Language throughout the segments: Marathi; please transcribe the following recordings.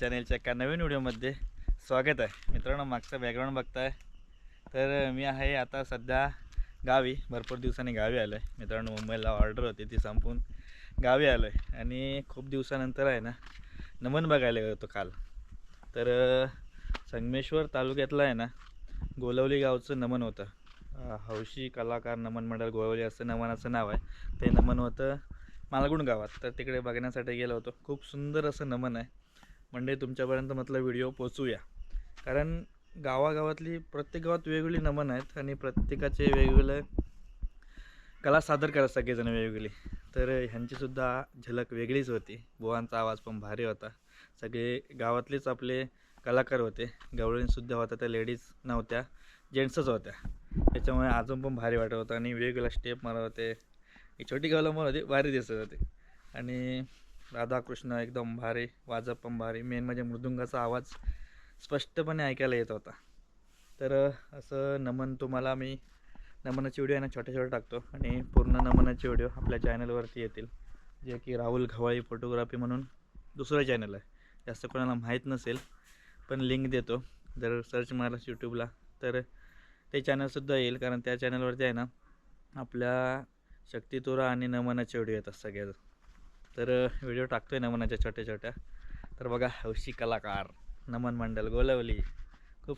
चॅनेलच्या एका नवीन व्हिडिओमध्ये स्वागत आहे. मित्रांनो मागचं बॅकग्राऊंड बघताय. तर मी आहे आता सध्या गावी. भरपूर दिवसांनी गावी आलो आहे मित्रांनो मुंबईला ऑर्डर होती ती संपून गावी आलो आहे आणि खूप दिवसानंतर आहे ना नमन बघायला गेलो होतो काल. तर संगमेश्वर तालुक्यातलं आहे ना गोलवली गावचं नमन होतं. हौशी कलाकार नमन मंडळ गोलवली असं नमनाचं नाव आहे. ते नमन होतं मालगुण गावात. तर तिकडे बघण्यासाठी गेलो होतो. खूप सुंदर असं नमन आहे. म्हणजे तुमच्यापर्यंत म्हटलं व्हिडिओ पोचूया कारण गावागावातली प्रत्येक गावात वेगवेगळी नमन आहेत आणि प्रत्येकाचे वेगवेगळे कला सादर करत सगळेजण वेगवेगळी. तर ह्यांचीसुद्धा झलक वेगळीच होती. बुवांचा आवाज पण भारी होता. सगळे गावातलेच आपले कलाकार होते. गवळींसुद्धा होत्या त्या लेडीज नव्हत्या जेंट्सच होत्या. त्याच्यामुळे अजून पण भारी वाटत होतं आणि वेगवेगळ्या स्टेप मारत होते. छोटी गावला मला होती भारी दिसत होते. आणि राधाकृष्ण एकदम भारी वाजप भारी. मेन म्हणजे मृदुंगाचा आवाज स्पष्टपणे ऐकायला येत होता. तर असं नमन तुम्हाला मी नमनाचे व्हिडिओ यांना छोटे छोटे टाकतो. आणि पूर्ण नमनाचे व्हिडिओ आपल्या चॅनलवरती येतील. जे की राहुल घवाळी फोटोग्राफी म्हणून दुसरं चॅनल आहे. जास्त कोणाला माहीत नसेल पण लिंक देतो. जर सर्च मारलास यूट्यूबला तर ते चॅनलसुद्धा येईल. कारण त्या चॅनलवरती आहे ना आपल्या शक्तितुरा आणि नमनाचे व्हिडिओ येतात सगळ्याच तर व्हिडिओ टाकतोय नमनाच्या छोट्या छोट्या. तर बघा हौशी कलाकार नमन मंडल गोलवली. खूप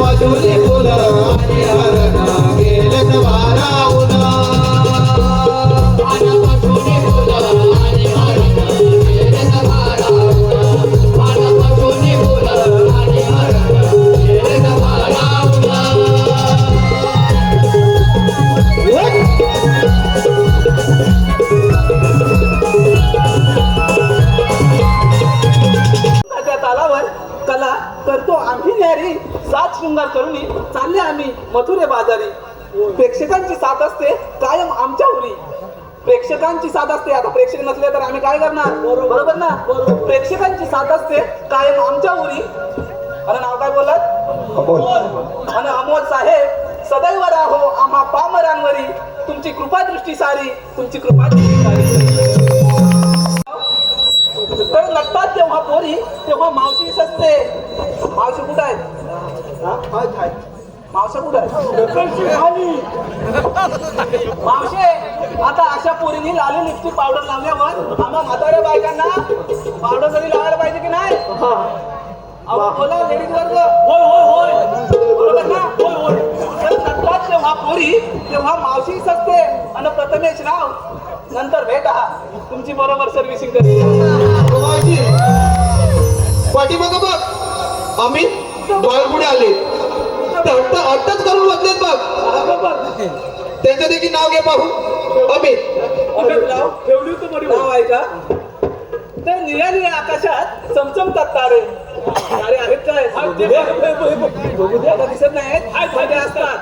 మధురి పురాణి హరణ. सात शृंगार करूनी चालले आम्ही मथुरे बाजारी. प्रेक्षकांची साथ असते कायम आमच्या उरी. प्रेक्षकांची साथ असते आता प्रेक्षक नसले तर आम्ही काय करणार? बरोबर. ना? प्रेक्षकांची साथ असते कायम आमच्या उरी. अरे नाव काय बोलत आणि अमोल साहेब सदैव राहो आम्हा पामरांवरी. तुमची कृपा दृष्टी सारी तुमची कृपा दृष्टी सारी. तर नटतात तेव्हा पोरी तेव्हा मावशी सजते. मावशी कुठं हा? आहेत. मावशा कुठं आहेत? मावशे आता अशा पोरीने लाली लिपस्टिक पावडर लावल्यावर आम्हा म्हाताऱ्या बायकांना पावडर जरी लावायला पाहिजे की नाही? अहो बोला लेडीज वर्ग. होय होय होय. बरोबर ना? होय होय. तर नटतात तेव्हा पोरी तेव्हा मावशी सजते. आणि प्रथमेश राव नंतर भेटा. तुमची बरोबर सर्व्हिसिंग करते पाठीमाग बघ. अमित डोळे पुढे आले. हट्ट हट्टच करून बसलेत बघ. त्यांचं देखील नाव घे पाहू अमित ठेवली होती बरी नाव आहे का? तर निळ्या निळ्या आकाशात चमचमतात तारे तारे आहेत काय? आता दिसत नाहीत फायदे असतात.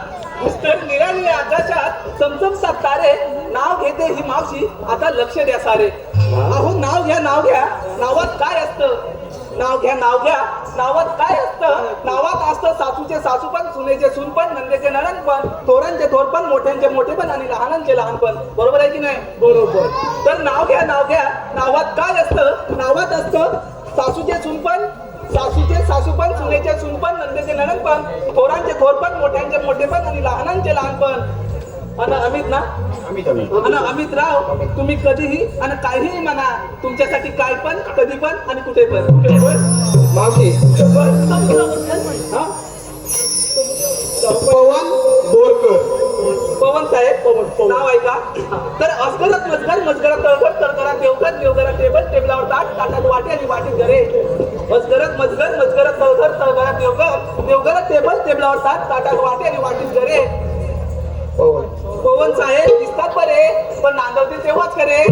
तर निळ्या निळ्या आकाशात चमचमतात तारे नाव घेते ही मावशी. आता लक्ष द्या सारे. अहो नाव घ्या नाव घ्या. नावात काय असतं? नाव घ्या नाव घ्या. नावात काय असतं? नावात असतं सासूचे सासूपण सुनेचे सुनपण नंदेचे नणनपण थोरांचे थोरपण मोठ्यांचे मोठेपण आणि लहानांचे लहानपण बरोबर आहे की नाही? बरोबर. तर नाव घ्या नाव घ्या. नावात काय असतं? नावात असतं सासूचे सुनपण सासूचे सासूपण सुनेचे सुनपण नंदेचे नणनपण थोरांचे थोरपण मोठ्यांचे मोठेपण आणि लहानांचे लहानपण आणि अमित ना? अमित अमित. आणि अमित राव तुम्ही कधीही आणि काहीही म्हणा तुमच्यासाठी काय पण कधी पण आणि कुठे पण. मावशी? पवन बोरकर. पवन साहेब नाव ऐका. तर अस्करत मजगर मजगरात तळघर तळघरात देवघर देवघरात टेबल टेबलावर ताट ताटात वाटे आणि वाटेत घरे. अस्करत मजगर मजगरात तळघर तळघरात देवघर. देवघरात टेबल टेबलावर ताट ताटात वाटे आणि वाटेत घरे. पवन साहेब दिसतात बरे पण नांदवतील तेव्हाच खरे.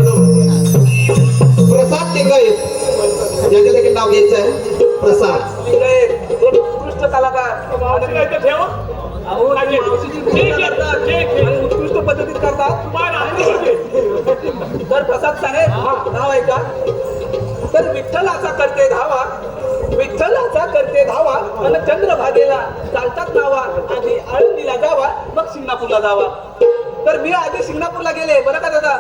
प्रसाद लिंगायत ज्याच्या देखील नाव घ्यायचं आहे. प्रसाद. लिंगायत, एक उत्कृष्ट कलाकार. आणि ठेव? आणि उत्कृष्ट पद्धतीत करतात. तर प्रसाद साहेब नाव ऐका. तर विठ्ठलाचा करते धावा. विठ्ठलाचा करते धावा. आणि चंद्रभागेला चालतात नावा. आधी आळंदीला जावा. मग शिंगणापूरला जावा. तर मी आधी शिंगणापूरला गेले बरं का दादा?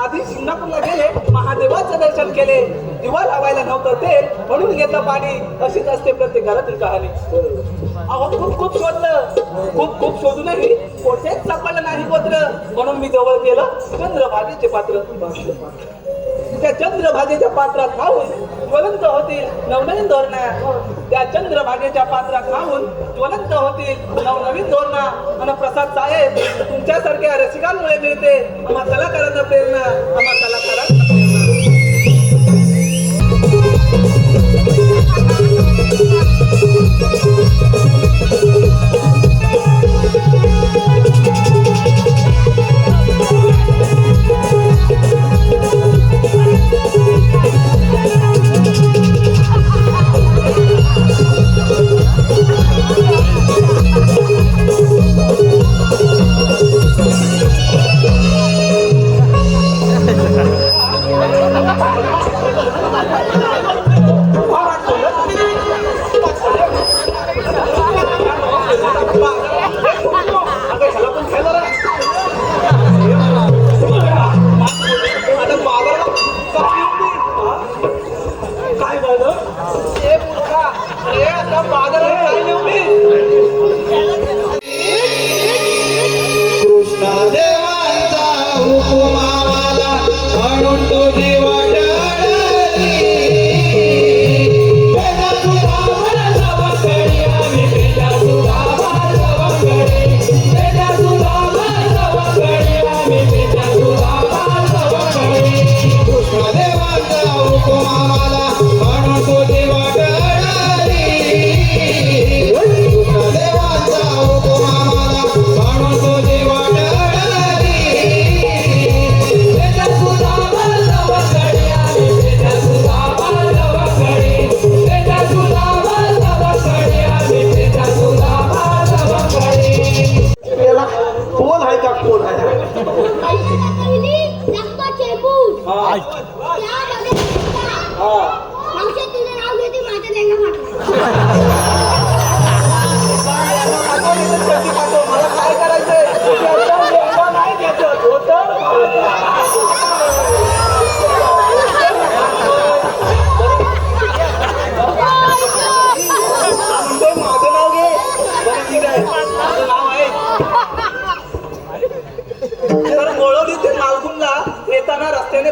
आधी शिंगणापूरला गेले महादेवाचं दर्शन केले. दिवा लावायला नव्हतं ते म्हणून घेतलं पाणी. अशीच असते प्रत्येक घरातील कहाणी. अहो खूप खूप शोधलं. खूप खूप शोधूनही कोठेच सापडलं नाही पत्र. म्हणून मी जवळ गेलं चंद्रभागेचे पात्र. त्या चंद्रभागेच्या पात्रात खाऊन ज्वलंत होतील नवनवीन धोरणा त्या चंद्रभागेच्या पात्रात राहून ज्वलंत होतील. नवनवीन धोरणा आणि प्रसाद साहेब तुमच्यासारख्या रसिकांमुळे मिळते. आम्हा कलाकारांना प्रेरणा आम्हा कलाकारांना प्रेरणा.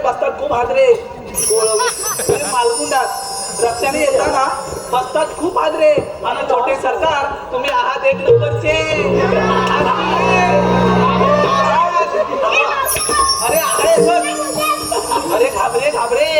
बसतात खूप हादरे. मालगुंडात. रस्त्याने येताना बसतात खूप हादरे. आणि छोटे सरकार तुम्ही आहात एक नंबरचे. अरे आहे अरे घाबरे घाबरे.